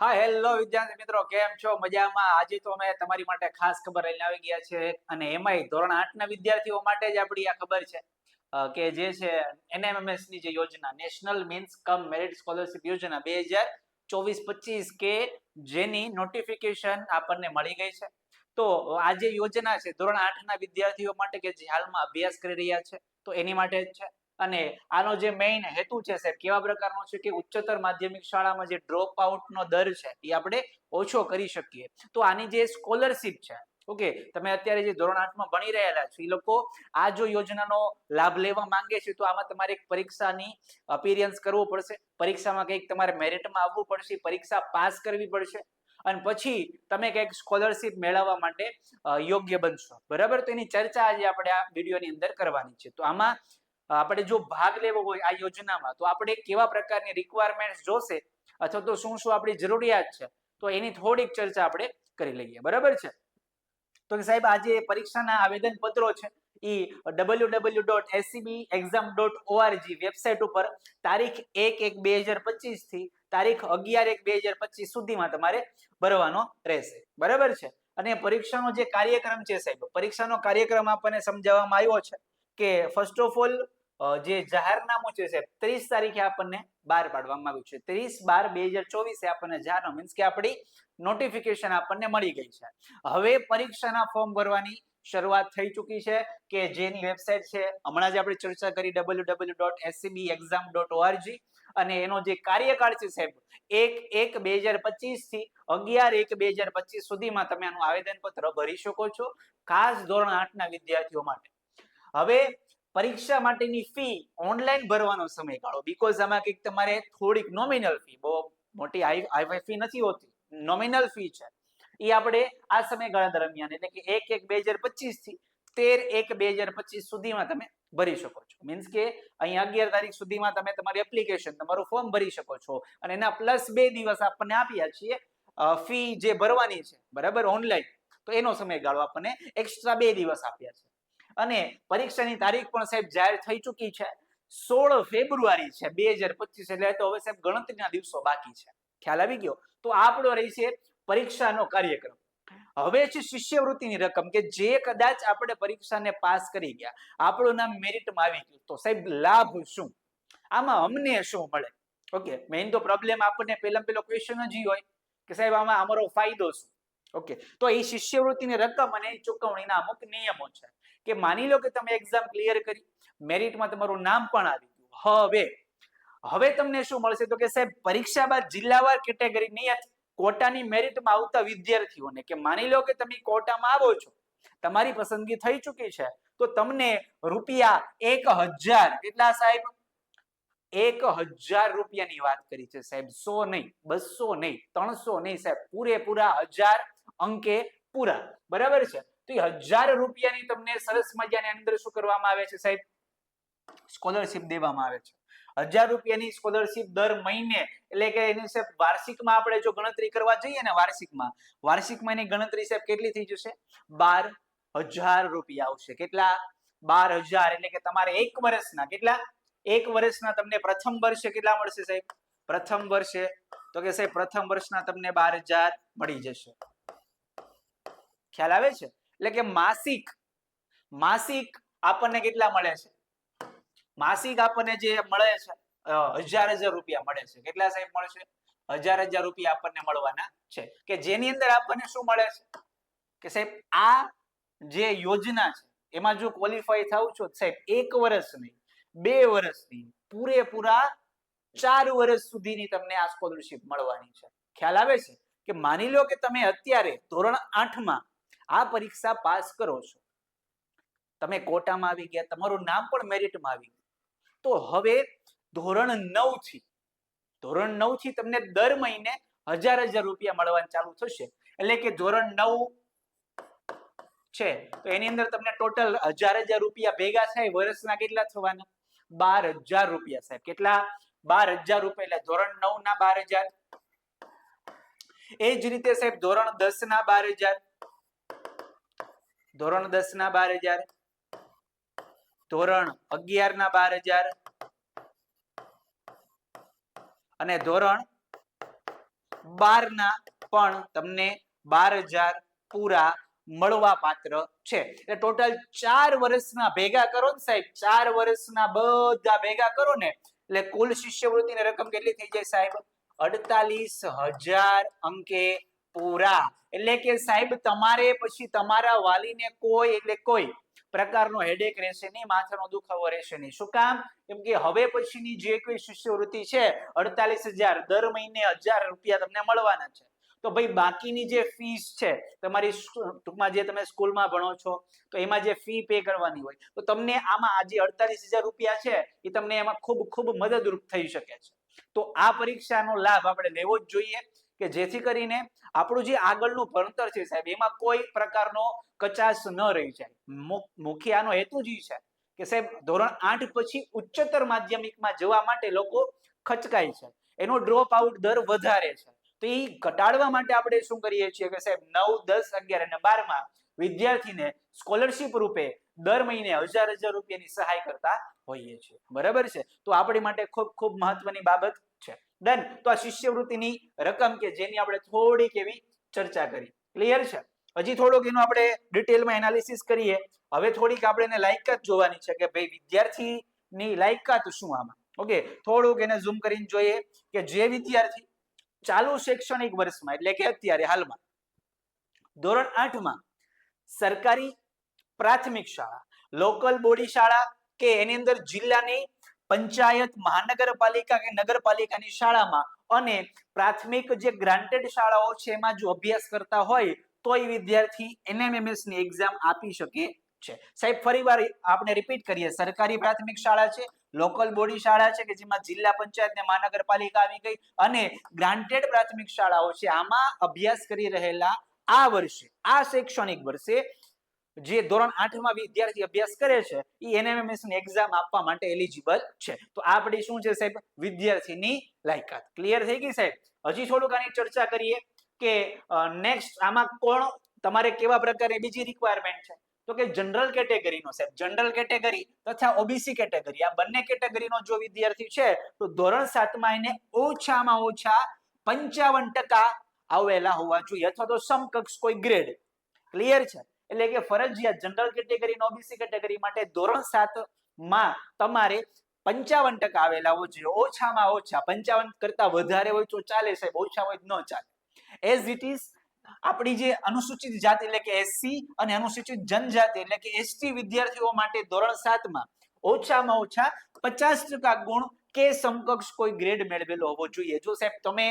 હા હેલો વિદ્યાર્થી મિત્રો, કેમ છો? મજામાં? આજે તો અમે તમારી માટે ખાસ ખબર લઈને આવી ગયા છે અને એમાંય ધોરણ આઠ ના વિદ્યાર્થીઓ માટે જ આપણી આ ખબર છે. કે જે છે એનએમએમએસની જે યોજના national means cum merit scholarship યોજના બે હજાર ચોવીસ પચીસ કે જેની નોટિફિકેશન આપણને મળી ગઈ છે. તો આ જે યોજના છે ધોરણ આઠ ના વિદ્યાર્થીઓ માટે કે જે હાલમાં અભ્યાસ કરી રહ્યા છે, તો એની માટે જ છે. અને આનો જે મેઇન હેતુ છે સાહેબ, કેવા પ્રકારનો છે કે ઉચ્ચતર માધ્યમિક શાળામાં જે ડ્રોપ આઉટનો દર છે, એ આપણે ઓછો કરી શકીએ. તો આની જે સ્કોલરશિપ છે ઓકે તમે અત્યારે જે ધોરણ આઠમાં ભણી રહેલા છો, એ લોકો આ જો યોજનાનો લાભ લેવા માંગે છે, તો આમાં તમારે એક પરીક્ષાની અપિરિયન્સ કરવું પડશે. પરીક્ષામાં કંઈક તમારે મેરિટમાં આવવું પડશે પરીક્ષા પાસ કરવી પડશે. અને પછી તમે કંઈક સ્કોલરશિપ મેળવવા માટે યોગ્ય બનશો. બરાબર? તો એની ચર્ચા આજે આપણે આ વિડીયોની અંદર કરવાની છે. તો આમાં આપણે જો ભાગ લેવો હોય આ યોજનામાં, તો આપણે કેવા પ્રકારની રિક્વાયરમેન્ટ જોશે? અથવા તો શું શું આપણી જરૂરિયાત છે? તો એની થોડીક ચર્ચા આપણે કરી લઈએ. બરાબર છે? તો સાહેબ, આજે પરીક્ષાના આવેદન પત્રો છે એ W W dot SEB exam dot ORG website ઉપર તારીખ એક એક બે હજાર પચીસથી તારીખ અગિયાર એક બે હજાર પચીસ સુધીમાં તમારે ભરવાનો રહેશે. બરાબર છે? અને પરીક્ષાનો જે કાર્યક્રમ છે સાહેબ, પરીક્ષાનો કાર્યક્રમ આપણને સમજાવવામાં આવ્યો છે કે ફર્સ્ટ ઓફ ઓલ જે જાહેરનામું છે સાહેબ, ત્રીસ તારીખે આપણને બહાર પાડવામાં આવ્યું છે. ત્રીસ બાર બે હજાર ચોવીસે આપણને જાહેરનામું, મીન્સ કે આપણી નોટિફિકેશન આપણને મળી ગઈ છે. હવે પરીક્ષાના ફોર્મ ભરવાની શરૂઆત થઈ ચૂકી છે કે જેની વેબસાઇટ છે, હમણાં જ આપણે ચર્ચા કરી W W dot SEB exam dot ORG અને એનો જે કાર્યકાળ છે સાહેબ, એક એક બે હજાર પચીસથી અગિયાર એક બે હજાર પચીસ સુધીમાં તમે આનું આવેદન પત્ર ભરી શકો છો, ખાસ ધોરણ આઠના વિદ્યાર્થીઓ માટે. હવે પરીક્ષા માટેની ફી ઓનલાઈન ભરવાનો સમયગાળો. બીકોઝ આમાં કંઈક તમારે થોડીક નોમિનલ ફી બહુ મોટી હાઈ ફી નથી હોતી. નોમિનલ ફી છે. એ આપણે આ સમયગાળા દરમિયાન એટલે કે એક એક બે હજાર પચીસથી તેર એક બે હજાર પચીસ સુધીમાં તમે ભરી શકો છો. મીન્સ કે અહીં અગિયાર તારીખ સુધીમાં તમે તમારી એપ્લિકેશન તમારું ફોર્મ ભરી શકો છો. અને એના પ્લસ બે દિવસ આપણને આપ્યા છીએ ફી જે ભરવાની છે, બરાબર ઓનલાઈન તો એનો સમયગાળો આપણને એક્સ્ટ્રા બે દિવસ આપ્યા છે અને પરીક્ષાની તારીખ પણ સાહેબ જાહેર થઈ ચૂકી છે. સોળ ફેબ્રુઆરી છે, બે હજાર પચીસ એટલે તો હવે સાહેબ ગણતરીના દિવસો બાકી છે. ખ્યાલ આવી ગયો? તો આપણો રહી છે પરીક્ષાનો કાર્યક્રમ. હવે છે શિષ્યવૃત્તિની રકમ કે જે કદાચ આપણે પરીક્ષાને પાસ કરી ગયા. આપણું નામ મેરિટમાં આવી ગયું. તો સાહેબ લાભ શું? આમાં અમને શું મળે? ઓકે મેઇન તો પ્રોબ્લેમ આપણને પહેલા પેલો ક્વેશ્ચન જ હોય કે સાહેબ આમાં અમારો ફાયદો શું? ઓકે, તો એ શિષ્યવૃત્તિની રકમ અને ચુકવણીના અમુક નિયમો છે. કે માની લો કે તમે એક્ઝામ ક્લિયર કરી મેરિટમાં તમારું નામ પણ આવી ગયું. હવે હવે તમને શું મળશે? તો કે સાહેબ, પરીક્ષા બાદ જિલ્લાવાર કેટેગરી નિયત કોટાની મેરિટમાં આવતા વિદ્યાર્થીઓને કે માની લો કે તમે કોટામાં આવો છો, તમારી પસંદગી થઈ ચૂકી છે, તો તમને રૂપિયા એક હજાર, કેટલા સાહેબ? એક હજાર રૂપિયાની વાત કરી છે સાહેબ, સો નહીં, બસો નહીં, ત્રણસો નહીં સાહેબ, પૂરેપૂરા હજાર અંકે પૂરા. બરાબર છે? તો એ હજાર રૂપિયાની તમને સરસ મજાની અંદર શું કરવામાં આવે છે સાહેબ? સ્કોલરશિપ દેવામાં આવે છે. હજાર રૂપિયાની સ્કોલરશિપ દર મહિને, એટલે કે એની સાહેબ વાર્ષિકમાં આપણે જો ગણતરી કરવા જઈએ ને વાર્ષિકમાં વાર્ષિકમાં એની ગણતરી સાહેબ કેટલી થઈ જશે? બાર હજાર રૂપિયા આવશે. કેટલા? બાર હજાર, એટલે કે તમારે એક વર્ષના, કેટલા? એક વર્ષના તમને પ્રથમ વર્ષે કેટલા મળશે સાહેબ? પ્રથમ વર્ષે, તો કે સાહેબ પ્રથમ વર્ષના તમને બાર હજાર મળી જશે. ખ્યાલ આવે છે? એટલે કે માસિક માસિક આપણને કેટલા મળે છે? માસિક આપણને જે મળે છે હજાર હજાર રૂપિયા મળે છે. કેટલા સાહેબ મળશે હજાર હજાર રૂપિયા આપણને મળવાના છે. કે જેની અંદર આપણને શું મળે છે? કે સાહેબ, આ જે યોજના છે, એમાં જો ક્વોલિફાય થાવ છો સાહેબ, એક વર્ષ નહીં, બે વર્ષ નહીં, પૂરેપૂરા ચાર વર્ષ સુધીની તમને આ સ્કોલરશિપ મળવાની છે. ખ્યાલ આવે છે? કે માની લો કે તમે અત્યારે ધોરણ આઠમાં આ પરીક્ષા પાસ કરો છો. તમે કોટામાં આવી ગયા, તમારું નામ પણ મેરિટમાં આવી ગયું. તો હવે ધોરણ નવથી ધોરણ નવથી તમને દર મહિને હજાર હજાર રૂપિયા મળવાનું ચાલુ થશે. એટલે કે ધોરણ નવ છે, તો એની અંદર તમને ટોટલ હજાર હજાર રૂપિયા ભેગા થાય વર્ષના કેટલા થવાના? બાર હજાર રૂપિયા સાહેબ કેટલા? બાર હજાર રૂપિયા, એટલે ધોરણ નવ ના બાર હજાર. એ જ રીતે સાહેબ, ધોરણ દસ ના બાર હજાર. ધોરણ દસ ના બાર હજાર. ધોરણ અગિયાર ના બાર હજાર. અને ધોરણ બાર ના પણ તમને બાર હજાર પૂરા મળવા પાત્ર છે. એટલે ટોટલ ચાર વર્ષના ભેગા કરો ને સાહેબ, ચાર વર્ષના બધા ભેગા કરો ને, એટલે કુલ શિષ્યવૃત્તિની રકમ કેટલી થઈ જાય સાહેબ? અડતાલીસ હજાર અંકે પૂરા. એટલે કે સાહેબ, તમારે પછી તમારા વાલીને કોઈ, એટલે કોઈ પ્રકારનો હેડેક રહેશે નહીં, માથાનો દુખાવો રહેશે નહીં. શું કામ? કેમ કે હવે પછીની જે કોઈ શિષ્યવૃત્તિ છે, અડતાલીસ હજાર, દર મહિને હજાર રૂપિયા તમને મળવાના છે. તો ભાઈ, બાકીની જે ફીસ છે, તમારી ટૂંકમાં જે તમે સ્કૂલમાં ભણો છો, તો એમાં જે ફી પે કરવાની હોય, તો તમને આમાં આ જે અડતાલીસ હજાર રૂપિયા છે, એ તમને એમાં ખૂબ ખૂબ મદદરૂપ થઈ શકે છે. તો આ પરીક્ષાનો લાભ આપણે લેવો જ જોઈએ. કે જેથી કરીને આપણું જે આગળનું ભણતર છે સાહેબ, એમાં કોઈ પ્રકારનો કચાશ ન રહી જાય. મુખ્ય આનો હેતુ જ છે કે સાહેબ, ધોરણ આઠ પછી ઉચ્ચતર માધ્યમિકમાં જવા માટે લોકો ખચકાય છે. એનો ડ્રોપ આઉટ દર વધારે છે. તો એ ઘટાડવા માટે આપણે શું કરીએ છીએ કે સાહેબ, નવ, દસ, અગિયાર અને બારમાં વિદ્યાર્થીને સ્કોલરશિપ રૂપે દર મહિને હજાર હજાર રૂપિયાની સહાય કરતા હોઈએ છીએ. બરાબર છે? તો આપણી માટે ખૂબ ખૂબ મહત્વની બાબત ડન તો આ શિષ્યવૃત્તિની રકમ કે જેની આપણે થોડીક એવી ચર્ચા કરી. ક્લિયર છે? હજી થોડુંક એનું આપણે ડિટેલમાં એનાલિસિસ કરીએ. હવે થોડીક આપણે એને લાયકાત જોવાની છે કે ભાઈ વિદ્યાર્થીની લાયકાત શું આમાં? ઓકે થોડુંક એને ઝૂમ કરીને જોઈએ કે જે વિદ્યાર્થી ચાલુ શૈક્ષણિક વર્ષમાં, એટલે કે અત્યારે હાલમાં, ધોરણ આઠમાં સરકારી પ્રાથમિક શાળા લોકલ બોડી શાળા કે એની અંદર જિલ્લાની પંચાયત, મહાનગરપાલિકા કે નગરપાલિકાની શાળામાં અને પ્રાથમિક જે ગ્રાન્ટેડ શાળાઓ છે એમાં જો અભ્યાસ કરતા હોય તો એ વિદ્યાર્થી એનએમએમએસની એક્ઝામ આપી શકે છે. સાહેબ ફરીવાર આપણે રિપીટ કરીએ. સરકારી પ્રાથમિક શાળા છે લોકલ બોડી શાળા છે કે જેમાં જિલ્લા પંચાયત ને મહાનગરપાલિકા આવી ગઈ અને ગ્રાન્ટેડ પ્રાથમિક શાળાઓ છે. આમાં અભ્યાસ કરી રહેલા આ વર્ષે, આ શૈક્ષણિક વર્ષે જે ધોરણ આઠમાં વિદ્યાર્થી અભ્યાસ કરે છે એ એનએમએમએસ એક્ઝામ આપવા માટે એલિજિબલ છે. તો આપણી શું છે સાહેબ? વિદ્યાર્થીની લાયકાત. ક્લિયર થઈ ગઈ સાહેબ? હજી થોડુંક આની ચર્ચા કરીએ કે નેક્સ્ટ આમાં કોણ, તમારે કેવા પ્રકારની બીજી રિક્વાયરમેન્ટ છે? તો કે જનરલ કેટેગરીનો સાહેબ જનરલ કેટેગરી તથા ઓબીસી કેટેગરી આ બંને કેટેગરીનો જો વિદ્યાર્થી છે, તો ધોરણ સાતમાં એને ઓછામાં ઓછા પંચાવન ટકા આવેલા હોવા જોઈએ અથવા તો સમકક્ષ કોઈ ગ્રેડ ક્લિયર છે? એટલે કે ફરજિયાત જનરલ કેટેગરી ઓબીસી કેટેગરી માટે ધોરણ સાતમાં તમારે પંચાવન ટકા આવેલા હોવો જોઈએ ઓછામાં ઓછા પંચાવન કરતા વધારે હોય તો ચાલે સાહેબ, ઓછા હોય ન ચાલે. એઝ ઇટ ઇઝ આપણી જે અનુસૂચિત જાતિ એટલે કે એસસી અને અનુસૂચિત જનજાતિ એટલે કે એસટી વિદ્યાર્થીઓ માટે ધોરણ સાતમાં ઓછામાં ઓછા પચાસ ટકા ગુણ કે સમકક્ષ કોઈ ગ્રેડ મેળવેલો હોવો જોઈએ. જો સાહેબ તમે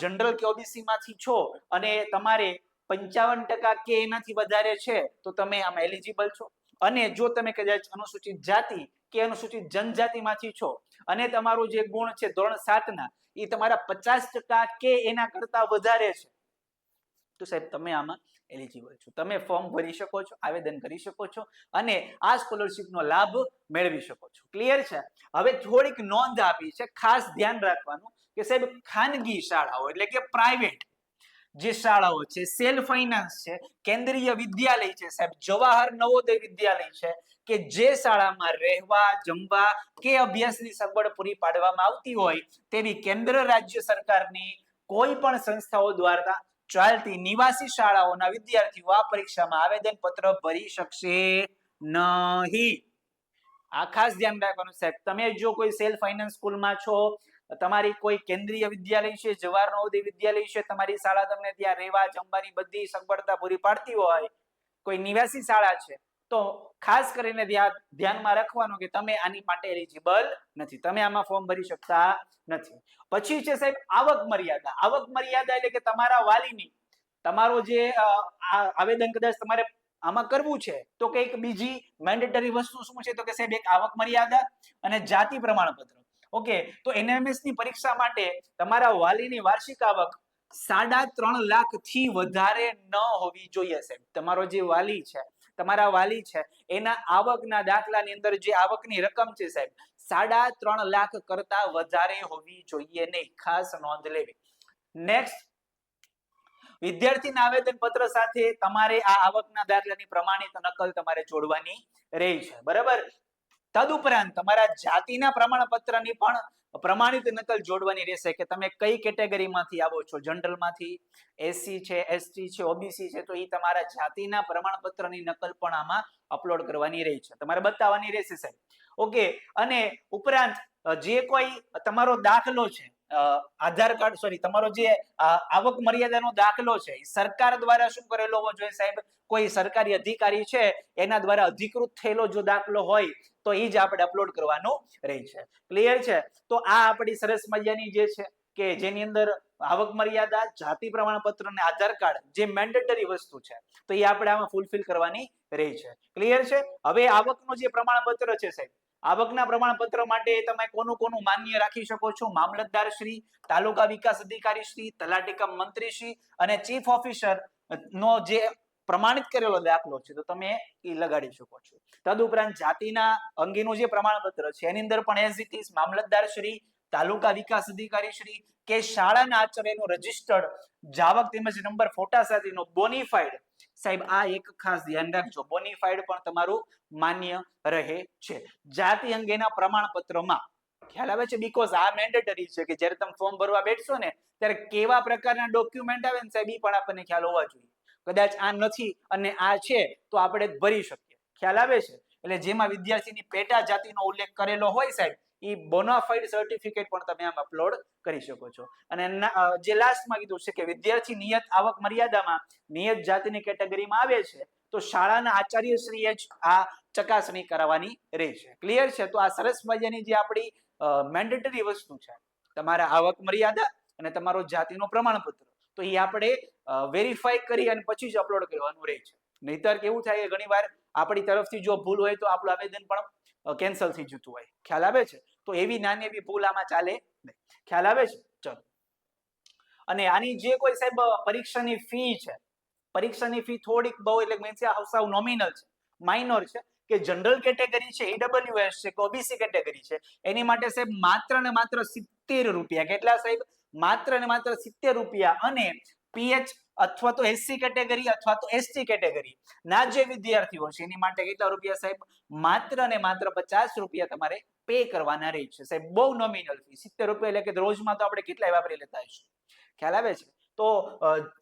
જનરલ કે ઓબીસી માંથી છો અને તમારે પંચાવન ટકા કે એનાથી વધારે છે, તો તમે આમાં એલિજિબલ છો. અને જો તમે કદાચ અનુસૂચિત જાતિ કે અનુસૂચિત જનજાતિમાંથી છો, અને તમારો જે ગુણ છે ધોરણ સાતના એ તમારા પચાસ ટકા કે એના કરતા વધારે છે, તો સાહેબ તમે આમાં એલિજિબલ છો. તમે ફોર્મ ભરી શકો છો, આવેદન કરી શકો છો, અને આ સ્કોલરશિપનો લાભ મેળવી શકો છો. ક્લિયર છે? હવે થોડીક નોંધ આપી છે, ખાસ ધ્યાન રાખવાનું કે સાહેબ ખાનગી શાળાઓ, એટલે કે પ્રાઇવેટ જે શાળાઓ છે, સેલ ફાઇનાન્સ છે, કેન્દ્રીય વિદ્યાલય છે, સાહેબ, જવાહર નવોદય વિદ્યાલય છે, કે જે શાળામાં રહેવા, જમવા કે અભ્યાસની સગવડ પૂરી પાડવામાં આવતી હોય, તેવી કેન્દ્ર રાજ્ય સરકારની કોઈ પણ સંસ્થાઓ દ્વારા ચાલતી નિવાસી શાળાઓના વિદ્યાર્થીઓ આ પરીક્ષામાં આવેદન પત્ર ભરી શકશે નહીં. આ ખાસ ધ્યાન રાખવાનું, સાહેબ, તમે જો કોઈ સેલ્ફ ફાઇનાન્સ સ્કૂલમાં છો તમારી કોઈ કેન્દ્રીય વિદ્યાલય છે જવાહર નવોદય વિદ્યાલય છે, તમારી શાળા તમને ત્યાં રહેવા જમવાની બધી સગવડતા પૂરી પાડતી હોય, કોઈ નિવાસી શાળા છે, તો ખાસ કરીને ધ્યાનમાં રાખવાનું કે તમે આની માટે એલિજિબલ નથી. તમે આમાં ફોર્મ ભરી શકતા નથી. પછી છે સાહેબ, આવક મર્યાદા. આવક મર્યાદા એટલે કે તમારા વાલીની, તમારો જે આવેદન કદાચ તમારે આમાં કરવું છે, તો કંઈક બીજી મેન્ડેટરી વસ્તુ શું છે, તો કે સાહેબ, એક આવક મર્યાદા અને જાતિ પ્રમાણપત્ર. ઓકે, તો એનએમએસની પરીક્ષા માટે તમારા વાલીની વાર્ષિક આવક સાડા ત્રણ લાખથી વધારે ન હોવી જોઈએ સાહેબ. તમારો જે વાલી છે, તમારા વાલી છે, એના આવકના દાખલાની અંદર જે આવકની રકમ છે સાહેબ, સાડા ત્રણ લાખ કરતા વધારે હોવી જોઈએ નહીં. ખાસ નોંધ લેવી. નેક્સ્ટ વિદ્યાર્થીના આવેદન પત્ર સાથે તમારે આ આવકના દાખલાની પ્રમાણિત નકલ તમારે જોડવાની રહી છે. બરાબર? તદુપરાંત તમારા જાતિના પ્રમાણપત્રની પણ પ્રમાણિત નકલ જોડવાની રહેશે કે તમે કઈ કેટેગરીમાંથી આવો છો? જનરલમાંથી? એસસી છે, એસટી છે, ઓબીસી છે, તો એ તમારા જાતિના પ્રમાણપત્રની નકલ પણ આમાં અપલોડ કરવાની રહી છે. તમારે બતાવવાની રહેશે સાહેબ. ઓકે. અને ઉપરાંત જે કોઈ તમારો દાખલો છે આધાર કાર્ડ સોરી તમારો જે આવક મર્યાદાનો દાખલો છે સરકાર દ્વારા શું કરેલો હોવો જોઈએ સાહેબ? કોઈ સરકારી અધિકારી છે, એના દ્વારા અધિકૃત થયેલો જો દાખલો હોય, તો એ જ આપણે અપલોડ કરવાનો રહે છે. ક્લિયર છે? તો આ આપણી સરસ મજાની જે છે કે જેની અંદર આવક મર્યાદા, જાતિ પ્રમાણપત્ર અને આધાર કાર્ડ જે મેન્ડેટરી વસ્તુ છે, તો એ આપણે આમાં ફૂલફિલ કરવાની રહી છે. ક્લિયર છે? હવે આવકનું જે પ્રમાણપત્ર છે સાહેબ આવકના પ્રમાણપત્ર માટે તમે કોનું કોનું માન્ય રાખી શકો છો? મામલતદાર શ્રી, તાલુકા વિકાસ અધિકારી શ્રી તલાટીકમ મંત્રી શ્રી અને ચીફ ઓફિસર નો જે પ્રમાણિત કરેલો દાખલો છે, તો તમે એ લગાડી શકો છો. તદુપરાંત જાતિના અંગેનું જે પ્રમાણપત્ર છે, એની અંદર પણ એઝ ઇટ ઇઝ મામલતદાર શ્રી, તાલુકા વિકાસ અધિકારી શ્રી કે શાળાના આચાર્યનો રજિસ્ટર્ડ જાવક તેમજ નંબર ફોટા સાથેનો બોનીફાઈડ સાહેબ, આ એક ખાસ ધ્યાન રાખજો. બોનીફાઈડ પણ તમારું માન્ય રહે છે. જાતિ અંગેના પ્રમાણપત્રમાં ખ્યાલ આવે છે? બીકોઝ આ મેન્ડેટરી છે કે જ્યારે તમે ફોર્મ ભરવા બેઠશો ને, ત્યારે કેવા પ્રકારના ડોક્યુમેન્ટ આવે ને સાહેબ એ પણ આપણને ખ્યાલ હોવા જોઈએ. કદાચ આ નથી અને આ છે, તો આપણે ભરી શકીએ. ખ્યાલ આવે છે? એટલે જેમાં વિદ્યાર્થીની પેટા જાતિનો ઉલ્લેખ કરેલો હોય સાહેબ એ બોનાફાઈડ સર્ટિફિકેટ પણ તમે આમ અપલોડ કરી શકો છો. અને જે લાસ્ટમાં કીધું છે કે વિદ્યાર્થી નિયત આવક મર્યાદામાં નિયત જાતિની કેટેગરીમાં આવે છે, તો શાળાના આચાર્યશ્રીએ જ આ ચકાસણી કરાવવાની રહેશે. ક્લિયર છે? તો આ સરસ મજાની જે આપણી મેન્ડેટરી વસ્તુ છે, તમારા આવક મર્યાદા અને તમારો જાતિનો પ્રમાણપત્ર, તો એ આપણે વેરીફાઈ કરી અને પછી જ અપલોડ કરવાનું રહે છે. નહીતર કેવું થાય કે ઘણીવાર આપણી તરફથી જો ભૂલ હોય તો આપણું આવેદન પણ કેન્સલ થઈ જતું હોય. ખ્યાલ આવે છે? તો એવી નાની એવી ભૂલ આમાં ચાલે ખ્યાલ આવે છે? ચલો. અને આની જે કોઈ સાહેબ પરીક્ષાની ફી છે, પરીક્ષાની ફી થોડીક બહુ એટલે મીન્સ સાવ નોમિનલ છે માઇનોર છે, કે જનરલ કેટેગરી છે ઈડબ્લ્યુએસ છે, કે ઓબીસી કેટેગરી છે, એની માટે સાહેબ માત્ર ને માત્ર સિત્તેર રૂપિયા, કેટલા સાહેબ? માત્ર ને માત્ર સિત્તેર રૂપિયા અને પીએચ અથવા તો એસસી કેટેગરી અથવા તો એસટી કેટેગરી ના જે વિદ્યાર્થીઓ છે, એની માટે કેટલા રૂપિયા સાહેબ? માત્ર ને માત્ર પચાસ રૂપિયા તમારે પે કરવાના રહે છે. સાહેબ, બહુ નોમિનલ ફી સિત્તેર રૂપિયા એટલે કે રોજમાં તો આપણે કેટલા વાપરી લેતા હશું ખ્યાલ આવે છે? તો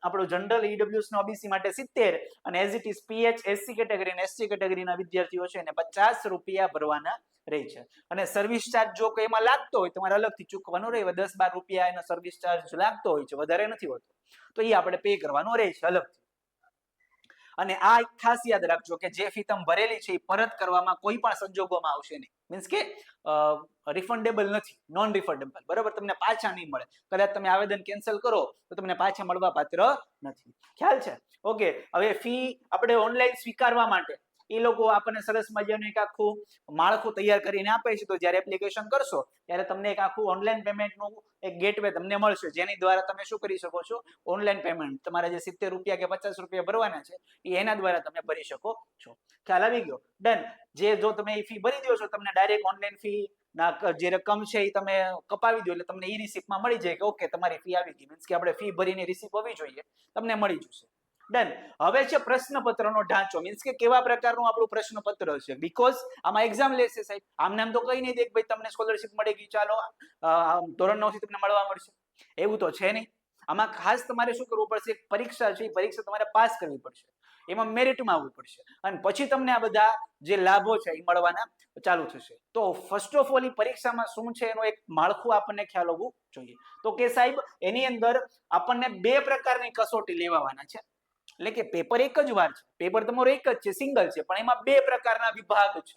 આપણો જનરલ ઈડબ્લ્યુએસ નો ઓબીસી માટે સિત્તેર અને as it is PH SC category અને એસટી કેટેગરીના વિદ્યાર્થીઓ છે એને પચાસ રૂપિયા ભરવાના રહે છે. અને સર્વિસ ચાર્જ જો એમાં લાગતો હોય તમારે અલગથી ચૂકવાનો રહે. દસ બાર રૂપિયા એનો સર્વિસ ચાર્જ લાગતો હોય છે, વધારે નથી હોતો. તો એ આપણે પે કરવાનો રહે છે અલગથી. અને આ એક ખાસ યાદ રાખજો કે જે ફી તમે ભરેલી છે એ પરત કરવામાં કોઈ પણ સંજોગોમાં આવશે નહીં. મીન્સ કે રિફંડેબલ નથી નોન રિફંડેબલ બરાબર? તમને પાછા નહીં મળે. કદાચ તમે આવેદન કેન્સલ કરો, તો તમને પાછા મળવા પાત્ર નથી. ખ્યાલ છે? ઓકે હવે ફી આપણે ઓનલાઈન સ્વીકારવા માટે એ લોકો આપણને સરસ મજાનું એક આખું માળખું તૈયાર કરીને આપે છે. તો જ્યારે એપ્લિકેશન કરશો, ત્યારે તમને એક આખું ઓનલાઈન પેમેન્ટનું એક ગેટવે તમને મળશે. જેની દ્વારા તમે શું કરી શકો છો? ઓનલાઈન પેમેન્ટ તમારા જે સિત્તેર રૂપિયા કે પચાસ રૂપિયા ભરવાના છે, એ એના દ્વારા તમે ભરી શકો છો. ખ્યાલ આવી ગયો? ડન જે જો તમે એ ફી ભરી દો છો, તમને ડાયરેક્ટ ઓનલાઈન ફી ના જે રકમ છે એ તમે કપાવી દો, એટલે તમને એ રિસિપ્ટમાં મળી જાય કે ઓકે તમારી ફી આવી ગઈ. મીન્સ કે આપણે ફી ભરીને રિસિપ્ટ હોવી જોઈએ. તમને મળી જશે. ડન હવે છે પ્રશ્નપત્રનો ઢાંચો. મીન્સ કે કેવા પ્રકારનું આપણું પ્રશ્નપત્ર છે? બીકોઝ આમાં એક્ઝામ લેશે સાહેબ. આમ નામ તો કઈ નહીં દે કે ભાઈ, તમને સ્કોલરશિપ મળી ગઈ. ચાલો ધોરણ નવથી તમને મળવા મળશે. એવું તો છે નહીં. આમાં ખાસ તમારે શું કરવું પડશે? પરીક્ષા છે, એ પરીક્ષા તમારે પાસ કરવી પડશે. એમાં મેરિટમાં આવવું પડશે. અને પછી તમને આ બધા જે લાભો છે, એ મળવાના ચાલુ થશે. તો ફર્સ્ટ ઓફ ઓલ પરીક્ષામાં શું છે? એનો એક માળખું આપણને ખ્યાલ હોવું જોઈએ. તો કે સાહેબ, એની અંદર આપણને બે પ્રકારની કસોટી લેવાના છે. એટલે કે પેપર એક જ વાર છે. પેપર તમારો એક જ છે સિંગલ છે, પણ એમાં બે પ્રકારના વિભાગ છે.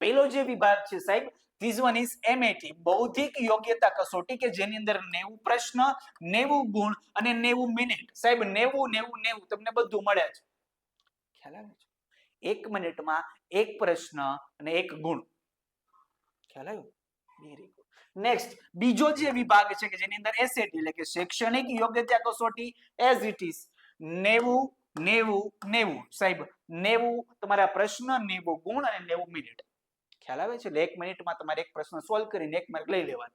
પહેલો જે વિભાગ છે સાહેબ ધીસ વન ઇઝ એમએટી બૌદ્ધિક યોગ્યતા કસોટી કે જેની અંદર નેવું પ્રશ્ન, નેવું ગુણ અને નેવું મિનિટ સાહેબ, નેવું નેવું નેવું તમને બધું મળે છે. ખ્યાલ આવે છે? એક મિનિટમાં એક પ્રશ્ન અને એક ગુણ. ખ્યાલ આવ્યો? વેરી ગુડ નેક્સ્ટ બીજો જે વિભાગ છે કે જેની અંદર એસએટી એટલે કે શૈક્ષણિક યોગ્યતા કસોટી એઝ ઇટ ઇઝ નેવું નેવું નેવું. સાહેબ, નેવું તમારા પ્રશ્ન, નેવું ગુણ અને નેવું મિનિટ. ખ્યાલ આવે છે? એક મિનિટમાં તમારે એક પ્રશ્ન સોલ્વ કરીને એક માર્ક લઈ લેવાનો.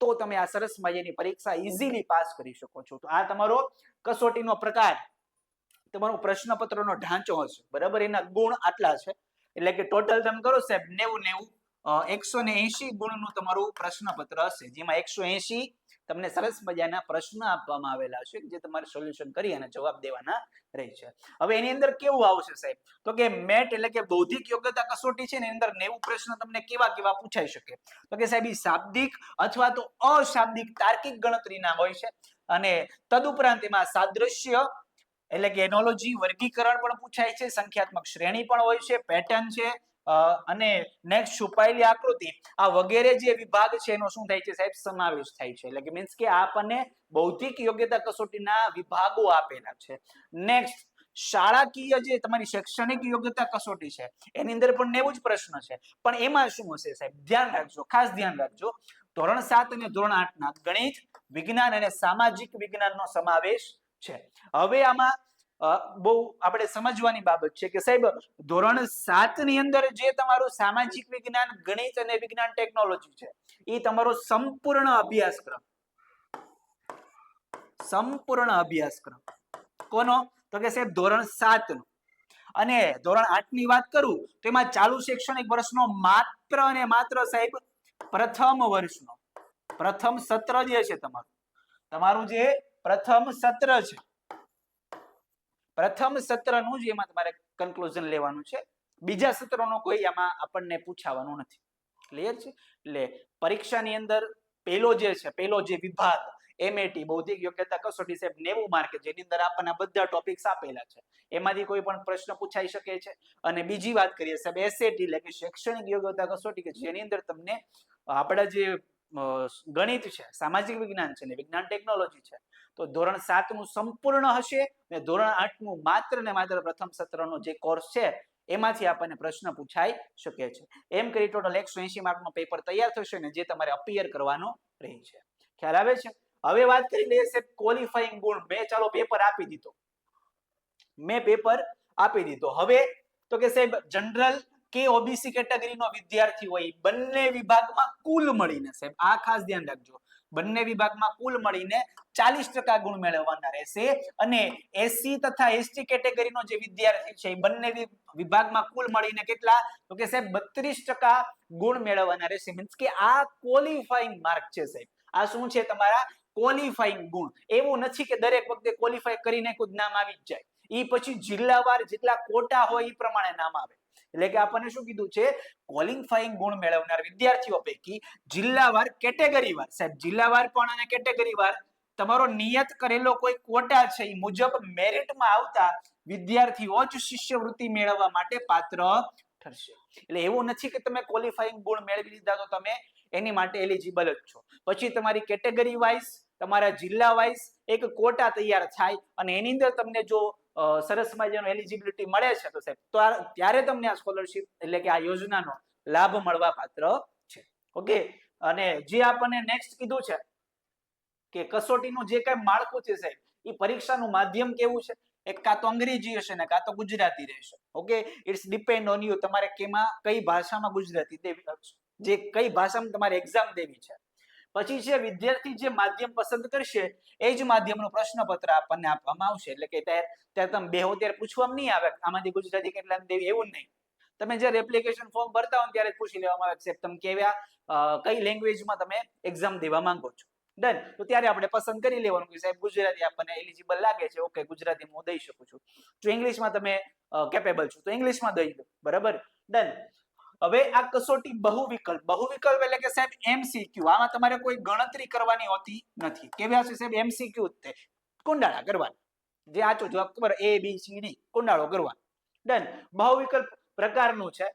તો તમે આ સરસ મજાની પરીક્ષા ઇઝીલી પાસ કરી શકો છો. તો આ તમારો કસોટીનો પ્રકાર. તમારો પ્રશ્નપત્રનો ઢાંચો હશે. બરાબર? એના ગુણ આટલા છે. એટલે કે ટોટલ તમે કરો સાહેબ, નેવું નેવું એકસો ને એસી ગુણનું તમારું પ્રશ્નપત્ર હશે. જેમાં એકસો એસી તમને સરસ મજાના પ્રશ્ન આપવામાં આવેલા છે જે તમારે સોલ્યુશન કરી અને જવાબ દેવાના રહેશે. હવે એની અંદર કેવું આવશે સાહેબ? તો કે મેટ એટલે કે બૌદ્ધિક યોગ્યતા કસોટી છે એની અંદર નેવું પ્રશ્ન તમને કેવા કેવા પૂછાઈ શકે. તો કે સાહેબ શાબ્દિક અથવા તો અશાબ્દિક તાર્કિક ગણતરીના હોય છે અને તદુપરાંત એમાં સાદૃશ્ય એટલે કે એનોલોજી વર્ગીકરણ પણ પૂછાય છે, સંખ્યાત્મક શ્રેણી પણ હોય છે પેટર્ન છે અને નેક્સ્ટ છુપાયેલી આકૃતિ, આ વગેરે જે વિભાગ છે એનો શું થાય છે સાહેબ? સમાવેશ થાય છે. એટલે કે મીન્સ કે આપણને બૌદ્ધિક યોગ્યતા કસોટીના વિભાગો આપેલા છે. નેક્સ્ટ શાળાકીય જે તમારી શૈક્ષણિક યોગ્યતા કસોટી છે, એની અંદર પણ નેવું જ પ્રશ્ન છે. પણ એમાં શું હશે સાહેબ? ધ્યાન રાખજો, ખાસ ધ્યાન રાખજો. ધોરણ સાત અને ધોરણ આઠ ના ગણિત, વિજ્ઞાન અને સામાજિક વિજ્ઞાનનો સમાવેશ છે. હવે આમાં બહુ આપણે સમજવાની બાબત છે કે સાહેબ, ધોરણ સાતની અંદર જે તમારું સામાજિક વિજ્ઞાન, ગણિત અને વિજ્ઞાન ટેકનોલોજી છે એ તમારો સંપૂર્ણ અભ્યાસક્રમ. સંપૂર્ણ અભ્યાસક્રમ. કોનો? તો કે સાહેબ, ધોરણ સાત નો. અને ધોરણ આઠની વાત કરું, તો એમાં ચાલુ શૈક્ષણિક વર્ષનો માત્ર અને માત્ર સાહેબ, પ્રથમ વર્ષનો. પ્રથમ સત્ર જે છે તમારું તમારું જે પ્રથમ સત્ર છે પ્રથમ સત્રનું જ એમાં તમારે કન્ક્લુઝન લેવાનું છે. બીજા સત્રનો કોઈ એમાં આપણને પૂછાવાનું નથી. ક્લિયર છે? એટલે પરીક્ષાની અંદર પેલો જે છે, પેલો જે વિભાગ એમએટી બૌદ્ધિક યોગ્યતા કસોટી સાહેબ, નેવું માર્ક, જેની અંદર આપણને બધા ટોપિક્સ આપેલા છે. એમાંથી કોઈ પણ પ્રશ્ન પૂછાઈ શકે છે. અને બીજી વાત કરીએ સાહેબ એસએટી એટલે કે શૈક્ષણિક યોગ્યતા કસોટી, કે જેની અંદર તમને આપણા જે ગણિત છે, સામાજિક વિજ્ઞાન છે ને વિજ્ઞાન ટેકનોલોજી છે. તો ધોરણ સાતનું સંપૂર્ણ હશે ને ધોરણ આઠનું માત્ર ને માત્ર પ્રથમ સત્રનો જે કોર્સ છે, એમાંથી આપણને પ્રશ્ન પૂછાઈ શકે છે. એમ કરી ટોટલ એકસો એસી માર્કનો પેપર તૈયાર થશે ને જે તમારે અપિયર કરવાનો રહે છે. ખ્યાલ આવે છે? હવે વાત કરી લઈએ ક્વોલિફાઈંગ ગુણ. મેં ચાલો પેપર આપી દીધો. મેં પેપર આપી દીધો. હવે તો કે સાહેબ જનરલ કે ઓબીસી કેટેગરીનો વિદ્યાર્થી હોય બંને વિભાગમાં કુલ મળીને સાહેબ, આ ખાસ ધ્યાન રાખજો. બંને વિભાગમાં કુલ મળીને ચાલીસ ટકા ગુણ મેળવવાના રહેશે અને એસસી તથા એસટી કેટેગરીનો જે વિદ્યાર્થી છે એ બંને વિભાગમાં કુલ મળીને કેટલા? તો કે સાહેબ, બત્રીસ ટકા ગુણ મેળવવાના રહેશે. મીન્સ કે આ ક્વોલિફાઈંગ માર્ક છે સાહેબ. આ શું છે તમારા? ક્વોલિફાઈંગ ગુણ. એવું નથી કે દરેક વખતે ક્વોલિફાય કરીને કુદ નામ આવી જ જાય. એ પછી જિલ્લાવાર જેટલા કોટા હોય એ પ્રમાણે નામ આવે. એટલે કે આપણને શું કીધું છે? ક્વોલિફાઈંગ ગુણ મેળવનાર વિદ્યાર્થીઓ પૈકી જિલ્લાવાર કેટેગરીવાર સાહેબ, જિલ્લાવાર પણ અને કેટેગરીવાર તમારો નિયત કરેલો કોઈ કોટા છે એ મુજબ મેરિટમાં આવતા વિદ્યાર્થીઓ જ શિષ્યવૃત્તિ મેળવવા માટે પાત્ર ઠરશે. એટલે એવું નથી કે તમે ક્વોલિફાઈંગ ગુણ મેળવી લીધા તો તમે એની માટે એલિજિબલ જ છો. પછી તમારી કેટેગરી વાઇઝ તમારા જિલ્લા વાઇઝ એક કોટા તૈયાર થાય અને એની અંદર તમને જો સરસ મજાનો એલિજિબિલિટી મળે છે તો સાહેબ, તો ત્યારે તમને આ સ્કોલરશિપ એટલે કે આ યોજનાનો લાભ મળવા પાત્ર છે. ઓકે? અને જે આપણને નેક્સ્ટ કીધું છે કે કસોટીનું જે કઈ માળખું છે સાહેબ એ પરીક્ષાનું માધ્યમ કેવું છે? એક કાં તો અંગ્રેજી હશે ને કાં તો ગુજરાતી રહેશે. Okay? It's depend on you તમારે કેમાં, કઈ ભાષામાં ગુજરાતી દેવી જે કઈ ભાષામાં તમારે એક્ઝામ દેવી છે? પછી જે વિદ્યાર્થી જે માધ્યમ પસંદ કરશે, એ જ માધ્યમનો પ્રશ્નપત્ર આપણને આપવામાં આવશે. એટલે કે ત્યારે તમે ત્યારે પૂછવામાં નહીં આવે આમાંથી ગુજરાતી કેટલા એવું નહીં. તમે જ્યારે એપ્લિકેશન ફોર્મ ભરતા હો ત્યારે પૂછી લેવામાં આવે તમે કેવા કઈ લેંગ્વેજમાં તમે એક્ઝામ દેવા માંગો છો? ડન તો ત્યારે આપણે પસંદ કરી લેવાનું કે સાહેબ, ગુજરાતી આપણને એલિજિબલ લાગે છે. ઓકે ગુજરાતી હું દઈ શકું છું. જો ઇંગ્લિશમાં તમે કેપેબલ છો. તો ઇંગ્લિશમાં દઈ દો. બરાબર? ડન હવે આ કસોટી બહુવિકલ્પ બહુવિકલ્પ એટલે કે સાહેબ એમસીક્યુ આમાં તમારે કોઈ ગણતરી કરવાની હોતી નથી. કેવી હશે સાહેબ? એમસીક્યુ જ તે. કુંડાળા કરવાના જે આચો જવાબ ખબર એ બી સી ડી કુંડાળો કરવાનો ડન બહુવિકલ્પ પ્રકારનું છે.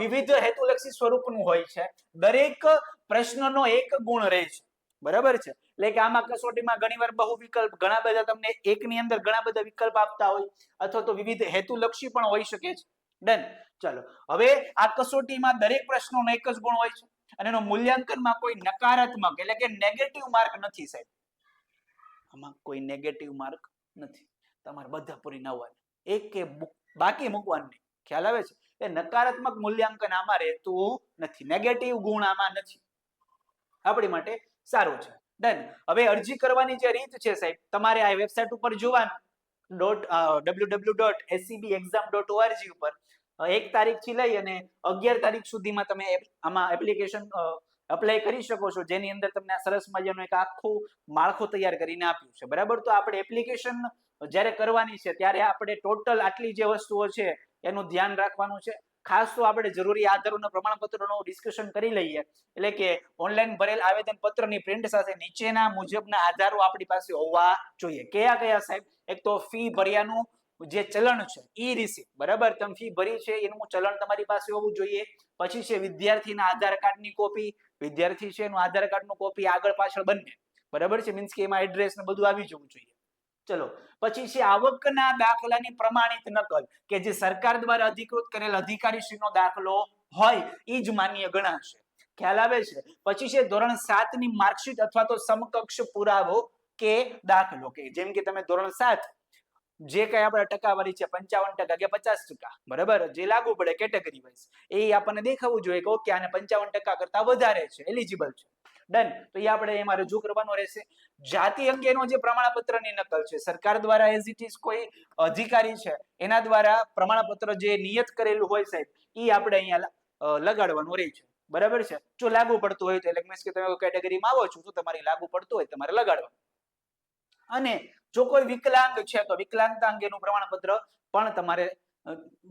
વિવિધ હેતુલક્ષી સ્વરૂપનું હોય છે. દરેક પ્રશ્નનો એક ગુણ રહે છે. બરાબર છે? એટલે કે આમાં કસોટીમાં ઘણીવાર બહુ વિકલ્પ ઘણા બધા તમને એકની અંદર ઘણા બધા વિકલ્પ આપતા હોય, અથવા તો વિવિધ હેતુલક્ષી પણ હોઈ શકે છે. ડન ચાલો. હવે આ કસોટીમાં દરેક પ્રશ્નોનો એક જ ગુણ હોય છે. અને એનો મૂલ્યાંકનમાં કોઈ નકારાત્મક એટલે કે નેગેટિવ માર્ક નથી સાહેબ. આમાં કોઈ નેગેટિવ માર્ક નથી. તમારે બધા પૂરી નવવાનું એક કે બાકી મૂકવાની ખ્યાલ આવે છે? એ નકારાત્મક મૂલ્યાંકન આમાં રહેતું નથી. નેગેટિવ ગુણ આમાં નથી. આપણી માટે સારું છે. ડન હવે અરજી કરવાની જે રીત છે સાહેબ, તમારે આ વેબસાઇટ ઉપર જોવાનું. Dot W W dot SEB exam dot ORG ઉપર એક તારીખથી લઈ અને અગિયાર તારીખ સુધીમાં તમે આમાં એપ્લિકેશન અપ્લાય કરી શકો છો, જેની અંદર તમને આ સરસ મજાનું એક આખું માળખું તૈયાર કરીને આપ્યું છે. બરાબર? તો આપણે એપ્લિકેશન જ્યારે કરવાની છે, ત્યારે આપણે ટોટલ આટલી જે વસ્તુઓ છે, એનું ધ્યાન રાખવાનું છે. ખાસ તો આપણે જરૂરી આધારોના પ્રમાણપત્રોનું ડિસ્કશન કરી લઈએ. એટલે કે ઓનલાઈન ભરેલ આવેદન પત્રની પ્રિન્ટ સાથે નીચેના મુજબના આધારો આપણી પાસે હોવા જોઈએ. કયા કયા સાહેબ? એક તો ફી ભર્યાનું જે ચલણ છે, ઈ રિસીપ્ટ બરાબર? તમે ફી ભરી છે, એનું ચલણ તમારી પાસે હોવું જોઈએ. પછી છે વિદ્યાર્થીના આધાર કાર્ડની કોપી વિદ્યાર્થી છે એનું આધાર કાર્ડનું કોપી આગળ પાછળ બંને. બરાબર છે? મીન્સ કે એમાં એડ્રેસ ને બધું આવી જવું જોઈએ. ચલો. પછી છે આવકના દાખલાની પ્રમાણિત નકલ, કે જે સરકાર દ્વારા અધિકૃત કરેલ અધિકારીશ્રીનો દાખલો હોય એ જ માન્ય ગણાશે. ખ્યાલ આવે છે? પછી છે ધોરણ સાતની માર્કશીટ અથવા તો સમકક્ષ પુરાવો કે દાખલો કે, જેમ કે તમે ધોરણ સાત જે કઈ આપણે ટકાવારી છે, પંચાવન ટકા કે પચાસ ટકા, બરાબર? જે લાગુ પડે કેટેગરી વાઇઝ એ આપણને દેખાવું જોઈએ કે ઓકે આને પંચાવન ટકા કરતા વધારે છે એલિજિબલ છે. ડન તો એ આપણે એમાં રજૂ કરવાનો રહેશે. જાતિ અંગેનો જે પ્રમાણપત્રની નકલ છે, સરકાર દ્વારા એઝ ઇટ ઇઝ કોઈ અધિકારી છે, એના દ્વારા પ્રમાણપત્ર જે નિયત કરેલું હોય સાહેબ એ આપણે અહીંયા લગાડવાનું રહે છે. બરાબર છે? જો લાગુ પડતું હોય તો એટલે મીન્સ કે તમે કેટેગરીમાં આવો છો તો તમારી લાગુ પડતું હોય તમારે લગાડવાનું. અને જો કોઈ વિકલાંગ છે તો વિકલાંગતા અંગેનું પ્રમાણપત્ર પણ તમારે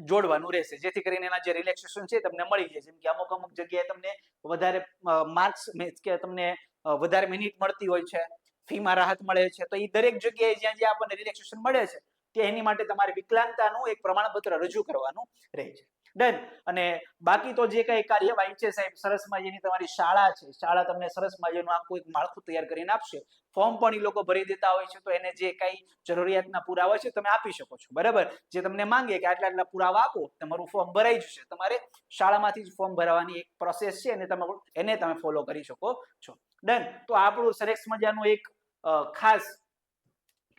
જોડવાનું રહેશે. જેથી કરીને એના જે રિલેક્સેશન છે તમને મળી જાય. જેમ કે અમુક અમુક જગ્યાએ તમને વધારે માર્ક્સ કે તમને વધારે મિનિટ મળતી હોય છે ફીમાં રાહત મળે છે, તો એ દરેક જગ્યાએ જ્યાં જ્યાં આપણને રિલેક્સેશન મળે છે તે એની માટે તમારે વિકલાંગતાનું એક પ્રમાણપત્ર રજૂ કરવાનું રહે છે. ડન અને બાકી તો જે કઈ કાર્યવાહી છે સાહેબ, સરસ મજાની તમારી શાળા છે. શાળા તમને સરસ મજાનું આખું એક માળખું તૈયાર કરીને આપશે. ફોર્મ પણ એ લોકો ભરી દેતા હોય છે, તો એને જે કઈ જરૂરિયાતના પુરાવા છે તમે આપી શકો છો. બરાબર? જે તમને માંગે કે આટલા આટલા પુરાવા આપો, તમારું ફોર્મ ભરાઈ જશે. તમારે શાળામાંથી જ ફોર્મ ભરવાની એક પ્રોસેસ છે અને તમે એને તમે ફોલો કરી શકો છો. ડન તો આપણું સરસ મજાનું એક ખાસ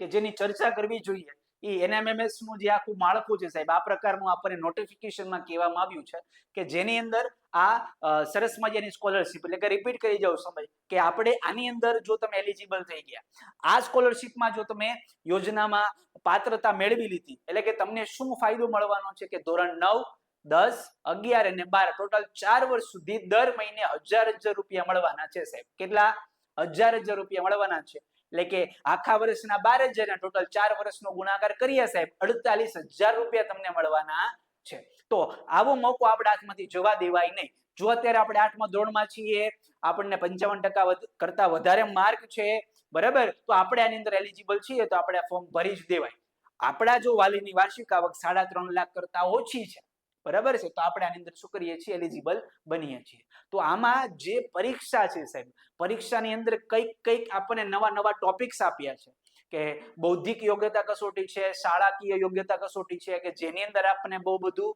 કે જેની ચર્ચા કરવી જોઈએ એ એનએમએમએસનું જે આખું માળખું છે સાહેબ, આ પ્રકારનું આપણને નોટિફિકેશનમાં કહેવામાં આવ્યું છે કે જેની અંદર આ સરસ મજાની સ્કોલરશિપ એટલે કે રિપીટ કરી જાઉં સમય, કે આપણે આની અંદર જો તમે એલિજિબલ થઈ ગયા, આ સ્કોલરશિપમાં જો તમે યોજનામાં પાત્રતા મેળવી લીધી, એટલે કે તમને શું ફાયદો મળવાનો છે કે ધોરણ નવ, દસ, અગિયાર અને બાર ટોટલ ચાર વર્ષ સુધી દર મહિને હજાર હજાર રૂપિયા મળવાના છે સાહેબ. કેટલા? હજાર હજાર રૂપિયા મળવાના છે. એટલે કે આખા વર્ષના બાર હજાર ટોટલ ચાર વર્ષનો ગુણાકાર કરીએ સાહેબ, અડતાલીસ હજાર રૂપિયા તમને મળવાના છે. તો આવો મોકો આપણા હાથમાંથી જવા દેવાય નહીં. જો અત્યારે આપણે આઠમા ધોરણમાં છીએ, આપણને પંચાવન ટકા કરતા વધારે માર્ક છે, બરાબર? તો આપણે આની અંદર એલિજિબલ છીએ તો આપણે ફોર્મ ભરી જ દેવાય. આપણા જો વાલીની વાર્ષિક આવક સાડા ત્રણ લાખ કરતા ઓછી છે બરાબર છે? તો આપણે આની અંદર શું કરીએ છીએ? એલિજિબલ બનીએ છીએ. તો આમાં જે પરીક્ષા છે સાહેબ, પરીક્ષાની અંદર કંઈક કંઈક આપણને નવા નવા ટોપિક્સ આપ્યા છે. કે બૌદ્ધિક યોગ્યતા કસોટી છે, શાળાકીય યોગ્યતા કસોટી છે, કે જેની અંદર આપણને બહુ બધું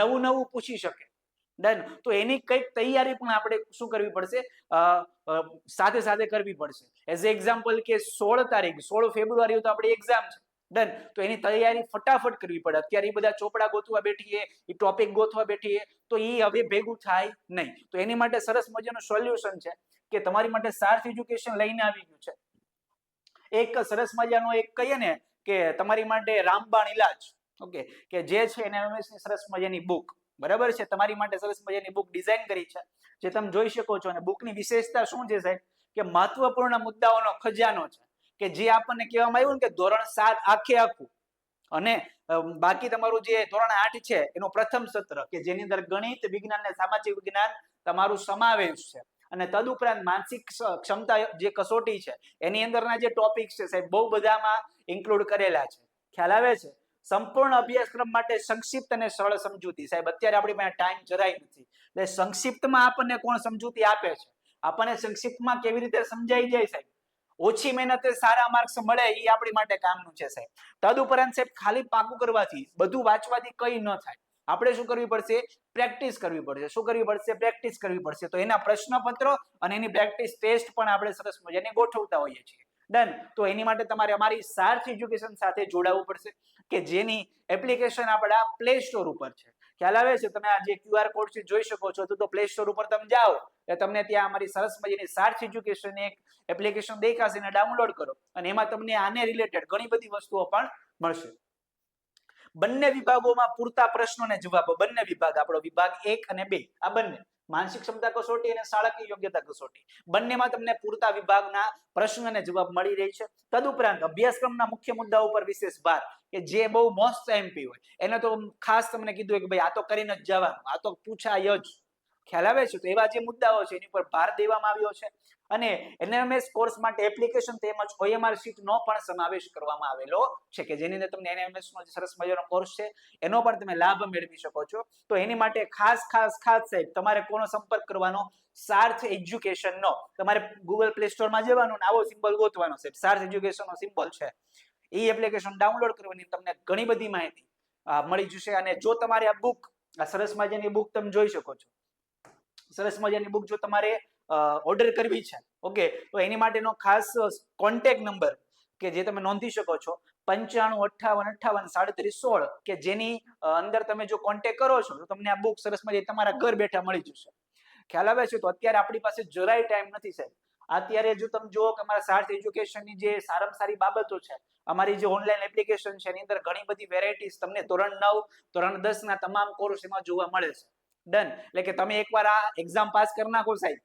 નવું નવું પૂછી શકે. ડન તો એની કંઈક તૈયારી પણ આપણે શું કરવી પડશે? સાથે સાથે કરવી પડશે. એઝ એક્ઝામ્પલ કે સોળ તારીખ, સોળ ફેબ્રુઆરી તો આપણી એક્ઝામ છે. ડન તો એની તૈયારી ફટાફટ કરવી પડે. અત્યારે એ બધા ચોપડા ગોતવા બેઠીએ એ ટોપિક ગોતવા બેઠીએ તો એ હવે ભેગું થાય નહીં. તો એની માટે સરસ મજાનું સોલ્યુશન છે કે તમારી માટે સાર્થ એજ્યુકેશન લઈને આવી ગયું છે. એક સરસ મજાનો એક કહીએ ને કે તમારી માટે રામબાણ ઇલાજ ઓકે, કે જે છે એને ની સરસ મજાની બુક બરાબર છે? તમારી માટે સરસ મજાની બુક ડિઝાઇન કરી છે. જે તમે જોઈ શકો છો અને બુકની વિશેષતા શું છે સાહેબ? કે મહત્વપૂર્ણ મુદ્દાઓનો ખજાનો છે. કે જે આપણને કહેવામાં આવ્યું ને કે ધોરણ સાત આખે આખું. અને બાકી તમારું જે ધોરણ આઠ છે, એનું પ્રથમ સત્ર, કે જેની અંદર ગણિત, વિજ્ઞાન અને સામાજિક વિજ્ઞાન તમારું સમાવેશ છે. અને તદુપરાંત માનસિક ક્ષમતા જે કસોટી છે, એની અંદરના જે ટોપિક છે, સાહેબ, બહુ બધામાં ઇન્ક્લુડ કરેલા છે. ખ્યાલ આવે છે? સંપૂર્ણ અભ્યાસક્રમ માટે સંક્ષિપ્ત અને સરળ સમજૂતી. સાહેબ, અત્યારે આપણી પાસે ટાઈમ જરાય નથી. એટલે સંક્ષિપ્તમાં આપણને કોણ સમજૂતી આપે છે? આપણને સંક્ષિપ્તમાં કેવી રીતે સમજાઈ જાય સાહેબ? ઓછી મહેનતે સારા માર્ક્સ મળે એ આપણી માટે કામનું છે સાહેબ. તદુપરાંત સાહેબ, ખાલી પાકું કરવાથી બધું વાંચવાથી કંઈ ન થાય. આપણે શું કરવી પડશે? પ્રેક્ટિસ કરવી પડશે. શું કરવી પડશે? પ્રેક્ટિસ કરવી પડશે. તો એના પ્રશ્નપત્રો અને એની પ્રેક્ટિસ ટેસ્ટ પણ આપણે સરસ મજાને ગોઠવતા હોઈએ છીએ. ડન. તો એની માટે તમારે અમારી સાર્થ એજ્યુકેશન સાથે જોડાવવું પડશે કે જેની એપ્લિકેશન આપણા પ્લે સ્ટોર ઉપર છે. ખ્યાલ આવે છે? તમે આ જે ક્યુઆર કોડ છે જોઈ શકો છો, તો પ્લે સ્ટોર ઉપર તમે જાઓ, એટલે તમને ત્યાં અમારી સરસ મજાની સાર્ચ એજ્યુકેશન એક એપ્લિકેશન દેખાશે અને ડાઉનલોડ કરો. અને એમાં તમને આને રિલેટેડ ઘણી બધી વસ્તુઓ પણ મળશે. બંને વિભાગોમાં પૂરતા પ્રશ્નો અને જવાબો. બંને વિભાગ, આપણો વિભાગ એક અને બે. આ બંને. માનસિક ક્ષમતા કસોટી અને શાળાકીય યોગ્યતા કસોટી. બંનેમાં તમને પૂરતા વિભાગના પ્રશ્ન અને જવાબ મળી રહી છે. તદુપરાંત અભ્યાસક્રમના મુખ્ય મુદ્દાઓ પર વિશેષ ભાર. કે જે બહુ મોસ્ટ એમપી હોય. એને તો ખાસ તમને કીધું કે ભાઈ આ તો કરીને જ જવાનું. આ તો પૂછાય જ. ખ્યાલ આવે છે? તો એવા જે મુદ્દાઓ છે, એની પર ભાર દેવામાં આવ્યો છે. અને એનએમએસ કોર્સ માટે એપ્લિકેશન તેમજ ઓએમઆર શીટ નો પણ સમાવેશ કરવામાં આવેલો છે કે જેની અંદર તમને એનએમએસ નો સરસ મજાનો કોર્સ છે, એનો પણ તમે લાભ મેળવી શકો છો. તો એની માટે ખાસ ખાસ ખાસ સાહેબ, તમારે કોનો સંપર્ક કરવાનો? સાર્થ એજ્યુકેશન નો તમારે ગૂગલ પ્લે સ્ટોરમાં જવાનું ને આવો સિમ્બોલ ગોતવાનો સાહેબ. સાર્થ એજ્યુકેશન નો સિમ્બોલ છે. એ એપ્લિકેશન ડાઉનલોડ કરવાની તમને ઘણી બધી માહિતી મળી જશે. અને જો તમારે આ બુક આ સરસ મજાની બુક તમે જોઈ શકો છો. સરસ મજાની બુક જો તમારે ઓર્ડર કરવી છે ઓકે તો એની માટેનો ખાસ કોન્ટેક્ટ નંબર કે જે તમે નોંધી શકો છો, પંચાણું, અઠ્ઠાવન અઠ્ઠાવન, સાડત્રીસ, સોળ, કે જેની અંદર તમે જો કોન્ટેક કરો છો, તો તમને આ બુક સરસ મજા તમારા ઘર બેઠા મળી જશે. ખ્યાલ આવે છે? તો અત્યારે આપણી પાસે જરાય ટાઈમ નથી સાહેબ. અત્યારે જો તમે જુઓ કે અમારા સાર્થ એજ્યુકેશનની જે સારામાં સારી બાબતો છે, અમારી જે ઓનલાઈન એપ્લિકેશન છે, એની અંદર ઘણી બધી વેરાયટીઝ તમને ધોરણ નવ, ધોરણ દસ ના તમામ કોર્સ એમાં જોવા મળે છે. ડન એટલે કે તમે એકવાર આ એક્ઝામ પાસ કરી નાખો સાહેબ.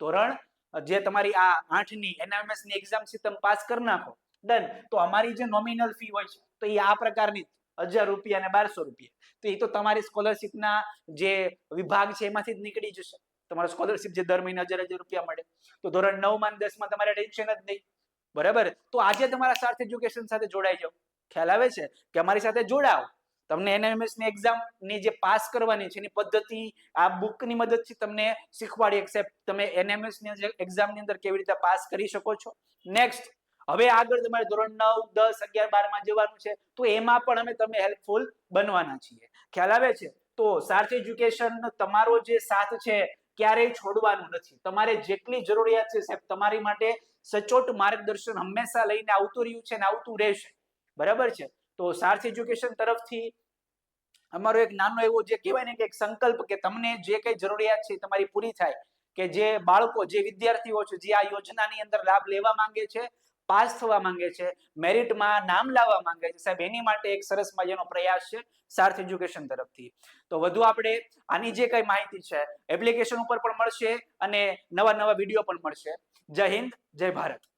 ધોરણ, જે તમારી આ આઠની એનએમએસની એક્ઝામ છે, તમે પાસ કરી નાખો. ડન તો અમારી જે નોમિનલ ફી હોય છે, તો એ આ પ્રકારની હજાર રૂપિયા અને બારસો રૂપિયા. તો એ તો તમારી સ્કોલરશિપના જે વિભાગ છે, એમાંથી જ નીકળી જશે. તમારો સ્કોલરશિપ જે દર મહિને હજાર હજાર રૂપિયા મળે. તો ધોરણ નવમાં દસમાં તમારે ટેન્શન જ નહીં. બરાબર? તો આજે તમારા સાર્થ એજ્યુકેશન સાથે જોડાઈ જાઓ. ખ્યાલ આવે છે? કે અમારી સાથે જોડાઓ. તમને એનએમએસની એક્ઝામની જે પાસ કરવાની છે, એની પદ્ધતિ, આ બુકની મદદથી તમને શીખવાડી એક્સેપ્ટ તમે એનએમએસની એક્ઝામની અંદર કેવી રીતે પાસ કરી શકો છો? નેક્સ્ટ હવે આગળ તમારે ધોરણ નવ, દસ, અગિયાર, બારમાં જવાનું છે. તો એમાં પણ અમે તમે હેલ્પફુલ બનવાના છીએ. ખ્યાલ આવે છે? તો સાર્થ એજ્યુકેશન તમારો જે સાથ છે ક્યારેય છોડવાનું નથી. તમારે જેટલી જરૂરિયાત છે સાહેબ, તમારી માટે સચોટ માર્ગદર્શન હંમેશા લઈને આવતું રહ્યું છે ને આવતું રહેશે. બરાબર છે? તો સાર્થ એજ્યુકેશન તરફથી અમારો એક નાનો એવો જે કહેવાય ને કે એક સંકલ્પ કે તમને જે કઈ જરૂરિયાત છે તમારી પૂરી થાય કે જે બાળકો, જે વિદ્યાર્થીઓ છે, જે આ યોજનાની અંદર લાભ લેવા માંગે છે પાસ થવા માંગે છે, મેરિટમાં નામ લાવવા માંગે છે. સાહેબ, એની માટે એક સરસ મજાનો પ્રયાસ છે સાર્થ એજ્યુકેશન તરફથી. તો વધુ આપણે આની જે કઈ માહિતી છે, એપ્લિકેશન ઉપર પણ મળશે અને નવા નવા વીડિયો પણ મળશે. જય હિન્દ, જય ભારત.